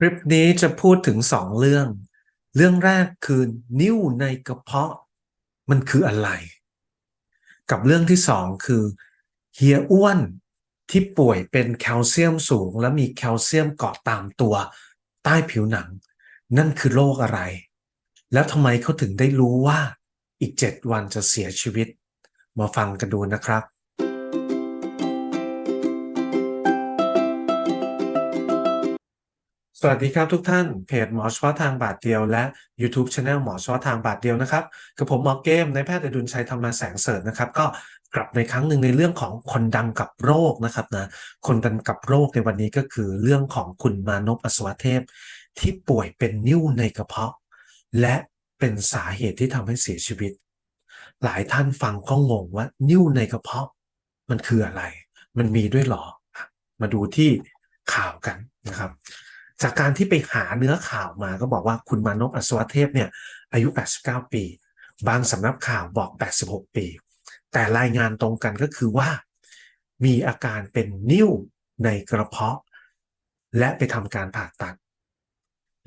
คลิปนี้จะพูดถึงสองเรื่อง เรื่องแรกคือนิ่วในกระเพาะ มันคืออะไร กับเรื่องที่สองคือเฮียอ้วนที่ป่วยเป็นแคลเซียมสูง และมีแคลเซียมเกาะตามตัว ใต้ผิวหนัง นั่นคือโรคอะไร แล้วทำไมเขาถึงได้รู้ว่าอีกเจ็ดวันจะเสียชีวิต มาฟังกันดูนะครับ สวัสดีครับทุกท่านเพจหมอเฉพาะทางบาทเดียวและ YouTube Channel หมอเฉพาะทางบาทเดียวนะครับกับผมหมอเกมในแพทย์อดุลชัยธรรมแสงเสริฐนะครับก็กลับในครั้งหนึ่งในเรื่องของคนดังกับโรคนะครับนะคนดังกับโรคในวันนี้ก็คือเรื่องของคุณมานพอสวเทพ ที่ป่วยเป็นนิ่วในกระเพาะ และเป็นสาเหตุที่ทำให้เสียชีวิต หลายท่านฟังก็งงว่านิ่วในกระเพาะ มันคืออะไร มันมีด้วยหรอมาดูที่ข่าวกันนะครับ จากการที่ไปหาเนื้อข่าวมาก็บอกว่าคุณมานพอสวเทพเนี่ยอายุ 89 ปี บางสำนักข่าวบอก 86 ปี แต่รายงานตรงกันก็คือว่า มีอาการเป็นนิ่วในกระเพาะ และไปทำการผ่าตัด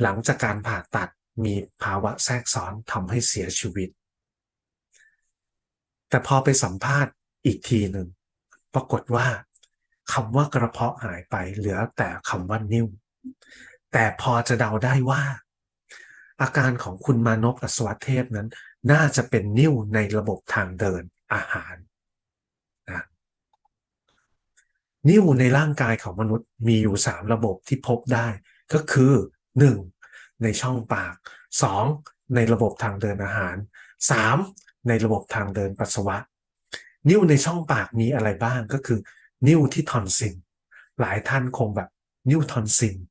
หลังจากการผ่าตัดมีภาวะแทรกซ้อนทำให้เสียชีวิต แต่พอไปสัมภาษณ์อีกทีหนึ่งปรากฏว่าคำว่ากระเพาะหายไปเหลือแต่คำว่านิ่ว แต่พอจะเดาได้ว่า อาการของคุณมานพอสวัเทพนั้น น่าจะเป็นนิ่วในระบบทางเดินอาหารนะนิ่วในร่างกายของมนุษย์มีอยู่3ระบบที่พบได้ก็คือ 1. ในช่องปาก 2. ในระบบทางเดินอาหาร 3. ในระบบทางเดินปัสสาวะ นิ่วในช่องปากมีอะไรบ้างก็คือ นิ่วที่ทอนซิลหลายท่านคงแบบ นิ่วทอนซิลอ่า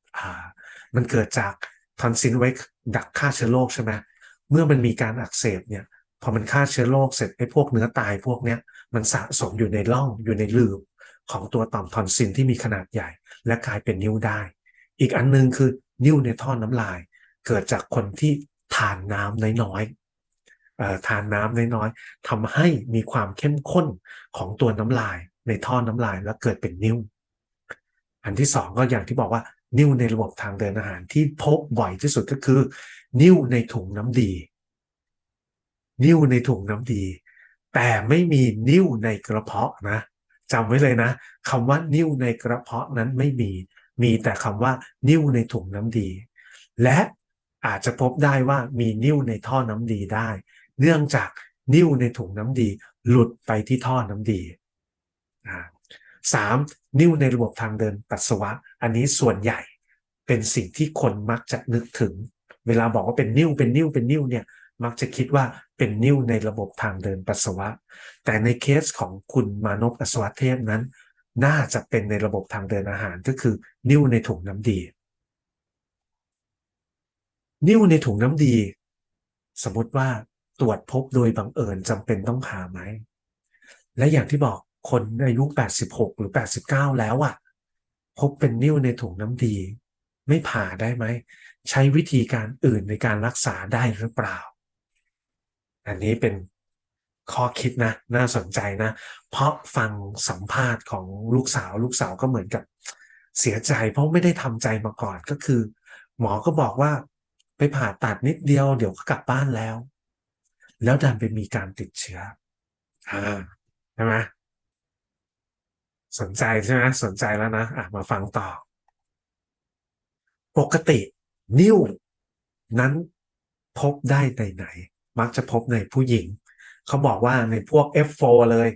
มันเกิดจากทอนซิลไว้ดักฆ่าเชื้อโรคใช่ไหมเมื่อมันมีการอักเสบเนี่ยพอมันฆ่าเชื้อโรคเสร็จไอ้พวกเนื้อตายพวกเนี้ยมันสะสมอยู่ในร่องอยู่ในลืบของตัวต่อมทอนซิลที่มีขนาดใหญ่ และกลายเป็นนิ่วได้ อีกอันนึงคือนิ่วในท่อน้ำลาย เกิดจากคนที่ทานน้ำน้อยๆทานน้ำน้อยๆทำให้มีความเข้มข้นของตัวน้ำลาย ในท่อน้ำลายแล้วเกิดเป็นนิ่วอันที่สองก็อย่างที่บอกว่า นิ่วในระบบทางเดินอาหารที่พบบ่อยที่สุดก็คือ นิ่วในถุงน้ำดี นิ่วในถุงน้ำดี แต่ไม่มีนิ่วในกระเพาะนะจำไว้เลยนะคำว่านิ่วในกระเพาะนั้นไม่มี มีแต่คำว่า นิ่วในถุงน้ำดี และอาจจะพบได้ว่ามีนิ่วในท่อน้ำดีได้ เนื่องจากนิ่วในถุงน้ำดี หลุดไปที่ท่อน้ำดีสา มนิ่วในระบบทางเดินปัสสาวะ อันนี้ส่วนใหญ่เป็นสิ่งที่คนมักจะนึกถึง เวลาบอกว่าเป็นนิ่วเป็นนิ่วเป็นนิ่วเนี่ยมักจะคิดว่าเป็นนิ่วในระบบทางเดินปัสสาวะ แต่ในเคสของคุณมานพอสวัเทพนั้น น่าจะเป็นในระบบทางเดินอาหารก็คือนิ่วในถุงน้ำดี นิ่วในถุงน้ำดี สมมติว่าตรวจพบโดยบังเอิญจำเป็นต้องผ่าไหม และอย่างที่บอก คนอายุ 86 หรือ 89 แล้วอะ่ะ พบเป็นนิ่วในถุงน้ำดี ไม่ผ่าได้ไหม ใช้วิธีการอื่นในการรักษาได้หรือเปล่า อันนี้เป็นข้อคิดนะ น่าสนใจนะ เพราะฟังสัมภาษณ์ของลูกสาวลูกสาวก็เหมือนกับเสียใจเพราะไม่ได้ทำใจมาก่อนก็คือ หมอก็บอกว่าไปผ่าตัดนิดเดียวเดี๋ยวก็กลับบ้านแล้ว แล้วดันไปมีการติดเชื้ออ่าใช่ไหม สนใจใช่ไหมสนใจแล้วนะอะมาฟังต่อ ปกติ นิ้ว นั้นพบได้ในไหน มักจะพบในผู้หญิง เขาบอกว่าในพวก F4 เลย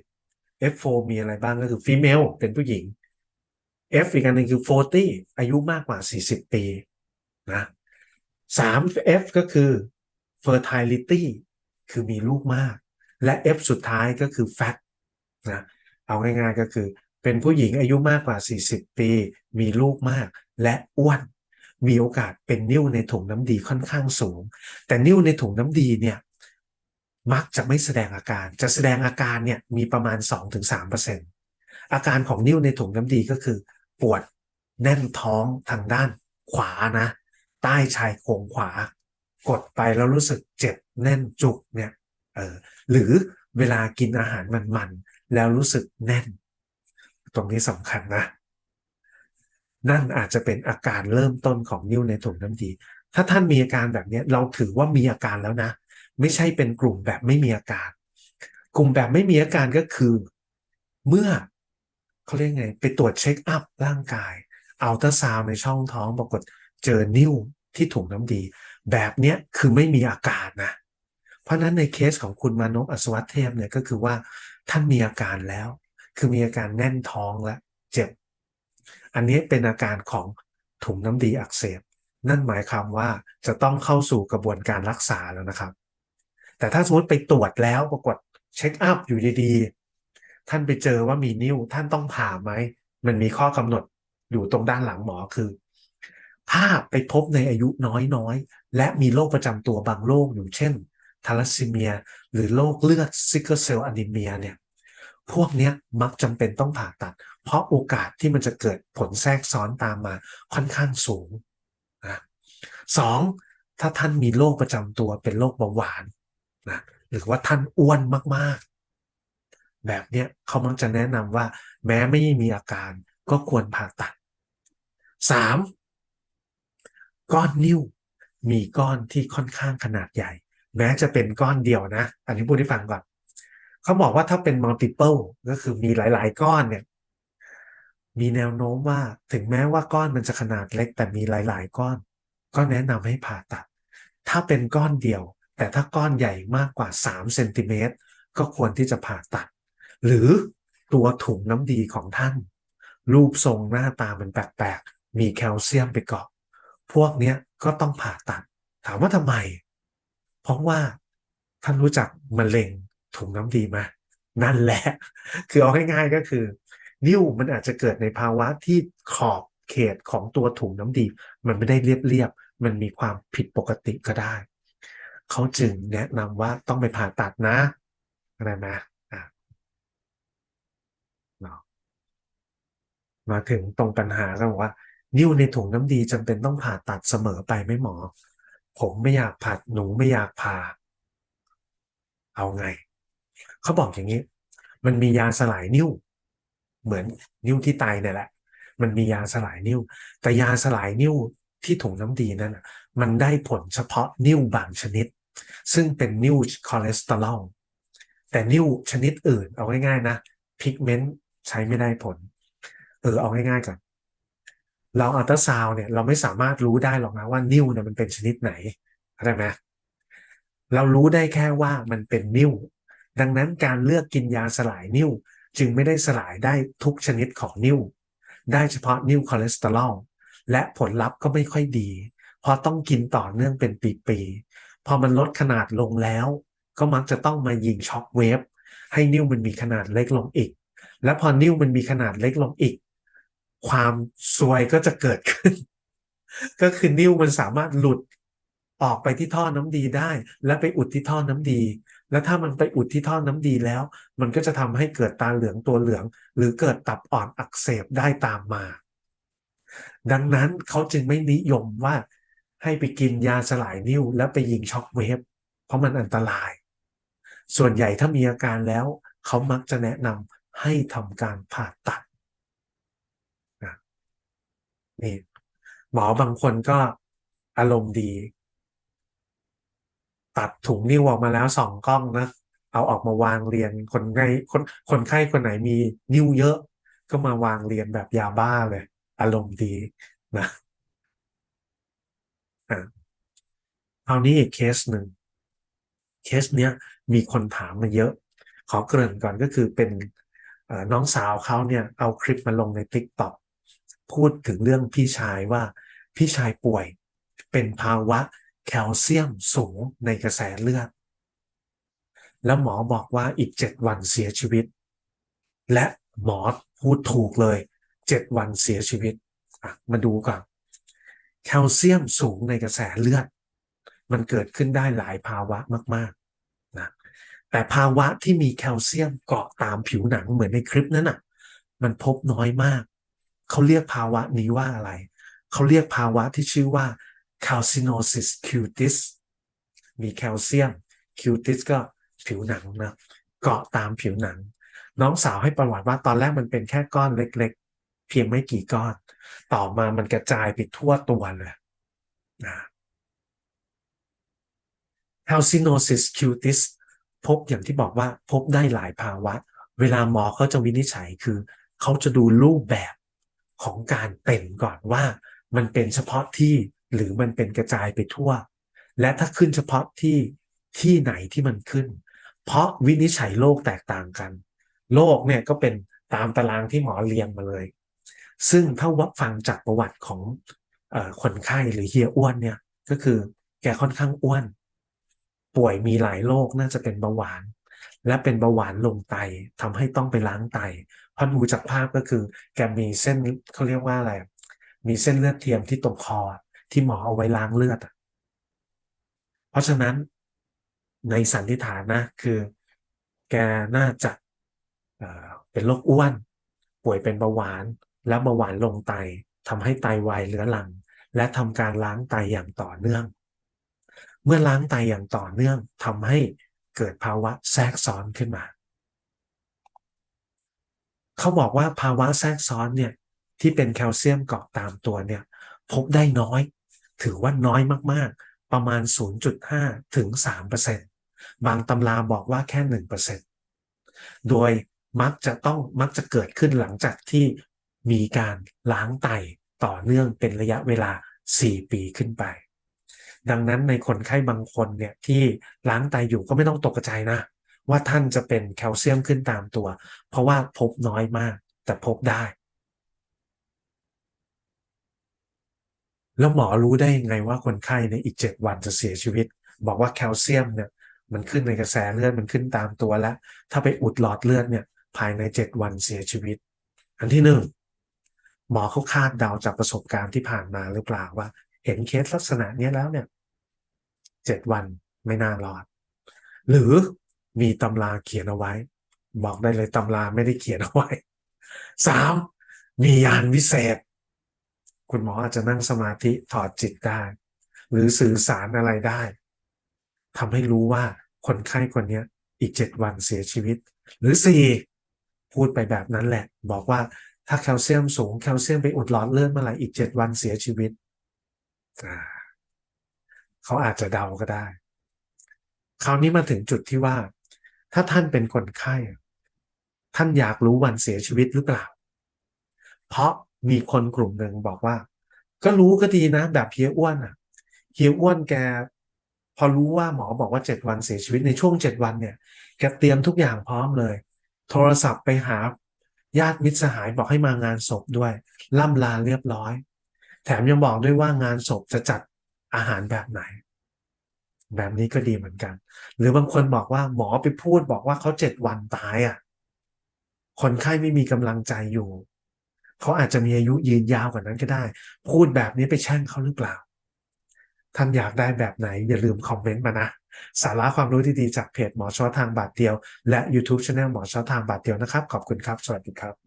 F4 มีอะไรบ้างก็คือ female เป็นผู้หญิง F อีกอันหนึ่งคือ 40 อายุมากกว่า 40 ปีนะ3 F ก็คือ fertility คือมีลูกมาก และ F สุดท้ายก็คือ fat นะเอาง่ายๆก็คือ เป็นผู้หญิงอายุมากกว่า 40 ปี มีลูกมากและอ้วน มีโอกาสเป็นนิ่วในถุงน้ำดีค่อนข้างสูง แต่นิ่วในถุงน้ำดีเนี่ยมักจะไม่แสดงอาการ จะแสดงอาการเนี่ยมีประมาณ 2-3%อาการของนิ่วในถุงน้ำดีก็คือ ปวดแน่นท้องทางด้านขวานะ ใต้ชายโครงขวา กดไปแล้วรู้สึกเจ็บแน่นจุกเนี่ยเออหรือเวลากินอาหารมันๆ แล้วรู้สึกแน่น ตรงนี้สำคัญนะ นั่นอาจจะเป็นอาการเริ่มต้นของนิ่วในถุงน้ำดี ถ้าท่านมีอาการแบบนี้เราถือว่ามีอาการแล้วนะ ไม่ใช่เป็นกลุ่มแบบไม่มีอาการ กลุ่มแบบไม่มีอาการก็คือ เมื่อเขาเรียกไง ไปตรวจเช็คอัพร่างกายอัลตราซาวในช่องท้องปรากฏเจอนิ่วที่ถุงน้ำดี แบบเนี้ยคือไม่มีอาการนะ เพราะนั้นในเคสของคุณมานพอสวัตเทพเนี่ยก็คือว่าท่านมีอาการแล้ว คือมีอาการแน่นท้องและเจ็บ อันนี้เป็นอาการของถุงน้ำดีอักเสบ นั่นหมายความว่าจะต้องเข้าสู่กระบวนการรักษาแล้วนะครับ แต่ถ้าสมมติไปตรวจแล้วปรากฏเช็คอัพอยู่ดีๆ ท่านไปเจอว่ามีนิ้ว ท่านต้องผ่าไหม มันมีข้อกำหนดอยู่ตรงด้านหลังหมอคือ ถ้าไปพบในอายุน้อยๆ และมีโรคประจำตัวบางโรคอยู่เช่นทาลัสซีเมีย หรือโรคเลือดซิกเกิลเซลล์อนิเมียเนี่ย พวกนี้มักจำเป็นต้องผ่าตัด เพราะโอกาสที่มันจะเกิดผลแทรกซ้อนตามมาค่อนข้างสูงนะสองถ้าท่านมีโรคประจำตัวเป็นโรคเบาหวานนะหรือว่าท่านอ้วนมากๆ แบบเนี้ยเขามักจะแนะนำว่า แม้ไม่มีอาการก็ควรผ่าตัดสามก้อนนิ้วมีก้อนที่ค่อนข้างขนาดใหญ่ แม้จะเป็นก้อนเดียวนะ อันนี้พูดให้ฟังก่อน เขาบอกว่าถ้าเป็น multiple ก็คือมีหลาย ๆ ก้อนเนี่ย มีแนวโน้มว่าถึงแม้ว่าก้อนมันจะขนาดเล็ก แต่มีหลาย ๆ ก้อน ก็แนะนำให้ผ่าตัด ถ้าเป็นก้อนเดียว แต่ถ้าก้อนใหญ่มากกว่า3เซนติเมตรก็ควรที่จะผ่าตัด หรือตัวถุงน้ำดีของท่าน รูปทรงหน้าตามันแปลกๆ มีแคลเซียมไปเกาะ พวกเนี้ยก็ต้องผ่าตัด ถามว่าทำไม เพราะว่าท่านรู้จักมะเร็ง ถุงน้ำดีไหมนั่นแหละ คือเอาง่ายๆก็คือ นิ้วมันอาจจะเกิดในภาวะที่ขอบเขตของตัวถุงน้ำดี มันไม่ได้เรียบๆมันมีความผิดปกติก็ได้ เขาจึงแนะนำว่าต้องไปผ่าตัดนะอะไรนะมาถึงตรงปัญหาก็บอกว่า นิ้วในถุงน้ำดีจำเป็นต้องผ่าตัดเสมอไปไม่หมอ ผมไม่อยากผ่าหนูไม่อยากผ่า เอาไง เขาบอกอย่างนี้ มันมียาสลายนิ้ว เหมือนนิ้วที่ตายเนี่ยแหละ มันมียาสลายนิ้ว แต่ยาสลายนิ้วที่ถุงน้ำดีนั้นมันได้ผลเฉพาะนิ้วบางชนิด ซึ่งเป็นนิ้วคอเลสเตอรอลแต่นิ้วชนิดอื่น เอาง่ายๆนะพิกเมนต์ใช้ไม่ได้ผล เออเอาง่ายๆก่อนเราอัลตราซาวเนี่ยเราไม่สามารถรู้ได้หรอกนะว่านิ้วเนี่ยมันเป็นชนิดไหนเข้าใจไหมเรารู้ได้แค่ว่ามันเป็นนิ้ว ดังนั้นการเลือกกินยาสลายนิ้วจึงไม่ได้สลายได้ทุกชนิดของนิ้วได้เฉพาะนิ้วคอเลสเตอรอลและผลลัพธ์ก็ไม่ค่อยดี เพราะต้องกินต่อเนื่องเป็นปีๆพอมันลดขนาดลงแล้ว ก็มักจะต้องมายิงช็อคเวฟให้นิ้วมันมีขนาดเล็กลงอีก และพอนิ้วมันมีขนาดเล็กลงอีก ความซวยก็จะเกิดขึ้น ก็คือนิ้วมันสามารถหลุดออกไปที่ท่อน้ำดีได้ และไปอุดที่ท่อน้ำดี แล้วถ้ามันไปอุดที่ท่อน้ำดีแล้ว มันก็จะทำให้เกิดตาเหลืองตัวเหลือง หรือเกิดตับอ่อนอักเสบได้ตามมา ดังนั้นเขาจึงไม่นิยมว่าให้ไปกินยาสลายนิ้วแล้วไปยิงช็อคเวฟเพราะมันอันตราย ส่วนใหญ่ถ้ามีอาการแล้ว เขามักจะแนะนำให้ทำการผ่าตัดนี่หมอบางคนก็อารมณ์ดี ตัดถุงนิ้วออกมาแล้วสองกล้องนะเอาออกมาวางเรียนคนไข้คนคนไข้คนไหนมีนิ้วเยอะ ก็มาวางเรียนแบบยาบ้าเลย อารมณ์ดีนะอ่าครานี้อีกเคสหนึ่งเคสเนี้ยมีคนถามมาเยอะ ขอเกริ่นก่อนก็คือเป็นน้องสาวเขาเนี่ยเอาคลิปมาลงใน t ิ k t o k พูดถึงเรื่องพี่ชายว่าพี่ชายป่วย เป็นภาวะ แคลเซียมสูงในกระแสเลือด แล้วหมอบอกว่าอีกเจ็ดวันเสียชีวิต และหมอพูดถูกเลยเจ็ดวันเสียชีวิตมาดูก่อนแคลเซียมสูงในกระแสเลือด มันเกิดขึ้นได้หลายภาวะมากๆนะแต่ภาวะที่มีแคลเซียมเกาะตามผิวหนังเหมือนในคลิปนั้นอะ มันพบน้อยมาก เขาเรียกภาวะนี้ว่าอะไร เขาเรียกภาวะที่ชื่อว่า calcinosis cutis มีแคลเซียม cutis ก็ผิวหนังนะเกาะตามผิวหนัง น้องสาวให้ประวัติว่าตอนแรกมันเป็นแค่ก้อนเล็กๆ เพียงไม่กี่ก้อน ต่อมามันกระจายไปทั่วตัวเลยนะ calcinosis cutis พบอย่างที่บอกว่าพบได้หลายภาวะ เวลาหมอเขาจะวินิจฉัยคือ เขาจะดูรูปแบบของการเป็นก่อนว่า มันเป็นเฉพาะที่ หรือมันเป็นกระจายไปทั่ว และถ้าขึ้นเฉพาะที่ที่ไหนที่มันขึ้น เพราะวินิจฉัยโรคแตกต่างกัน โรคเนี่ยก็เป็นตามตารางที่หมอเรียงมาเลย ซึ่งถ้าวัดฟังจากประวัติของอคนไข้หรือเฮียอ้วนเนี่ยก็คือแกค่อนข้างอ้วน ป่วยมีหลายโรคน่าจะเป็นเบาหวาน และเป็นเบาหวานลงไตทำให้ต้องไปล้างไตพราะดูจากภาพก็คือ แกมีเส้นเขาเรียกว่าอะไร มีเส้นเลือดเทียมที่ตรงคอ ที่หมอเอาไว้ล้างเลือดอะเพราะฉะนั้นในสันนิษฐานนะ คือ แกน่าจะเป็นโรคอ้วน ป่วยเป็นเบาหวานและเบาหวานลงไตทำให้ไตวายเรื้อรัง และทำการล้างไตอย่างต่อเนื่อง เมื่อล้างไตอย่างต่อเนื่องทำให้เกิดภาวะแทรกซ้อนขึ้นมา เขาบอกว่าภาวะแทรกซ้อนเนี่ยที่เป็นแคลเซียมเกาะตามตัวเนี่ย พบได้น้อย ถือว่าน้อยมากๆ ประมาณ 0.5 ถึง 3%บางตำราบอกว่าแค่ 1%โดยมักจะต้องมักจะเกิดขึ้นหลังจากที่มีการล้างไตต่อเนื่องเป็นระยะเวลา 4 ปีขึ้นไป ดังนั้นในคนไข้บางคนเนี่ยที่ล้างไตอยู่ก็ไม่ต้องตกใจนะ ว่าท่านจะเป็นแคลเซียมขึ้นตามตัว เพราะว่าพบน้อยมากแต่พบได้ แล้วหมอรู้ได้ยังไงว่าคนไข้ในอีก7วันจะเสียชีวิต บอกว่าแคลเซียมเนี่ยมันขึ้นในกระแสเลือดมันขึ้นตามตัวแล้ว ถ้าไปอุดหลอดเลือดเนี่ยภายใน7วันเสียชีวิต อันที่หนึ่งหมอเขาคาดเดาจากประสบการณ์ที่ผ่านมาหรือเปล่าว่า เห็นเคสลักษณะนี้แล้วเนี่ยเจ็ดวันไม่น่ารอด หรือมีตำราเขียนเอาไว้ บอกได้เลยตำราไม่ได้เขียนเอาไว้สามมียานวิเศษ คุณหมออาจจะนั่งสมาธิถอดจิตได้ หรือสื่อสารอะไรได้ทำให้รู้ว่าคนไข้คนนี้อีกเจ็ดวันเสียชีวิต หรือสี่พูดไปแบบนั้นแหละ บอกว่าถ้าแคลเซียมสูงแคลเซียมไปอุดหลอดเลือดเมื่อไหร่อีกเจ็ดวันเสียชีวิตเขาอาจจะเดาก็ได้ คราวนี้มาถึงจุดที่ว่า ถ้าท่านเป็นคนไข้ ท่านอยากรู้วันเสียชีวิตหรือเปล่า เพราะมีคนกลุ่มหนึ่งบอกว่า ก็รู้ก็ดีนะ แบบเฮียอ้วนอะเฮียอ้วนแก พอรู้ว่าหมอบอกว่าเจ็ดวันเสียชีวิตในช่วงเจ็ดวันเนี่ยแกเตรียมทุกอย่างพร้อมเลย โทรศัพท์ไปหาญาติมิตรสหายบอกให้มางานศพด้วย ล่ำลาเรียบร้อย แถมยังบอกด้วยว่างานศพจะจัดอาหารแบบไหน แบบนี้ก็ดีเหมือนกัน หรือบางคนบอกว่าหมอไปพูดบอกว่าเขาเจ็ดวันตายอะ คนไข้ไม่มีกำลังใจอยู่ เขาอาจจะมีอายุยืนยาวกว่านั้นก็ได้ พูดแบบนี้ไปแช่งเขาหรือเปล่า ท่านอยากได้แบบไหน อย่าลืมคอมเมนต์มานะ สาระความรู้ดีๆจากเพจหมอช้อทางบาทเดียว และ YouTube Channel หมอช้อทางบาทเดียวนะครับ ขอบคุณครับ สวัสดีครับ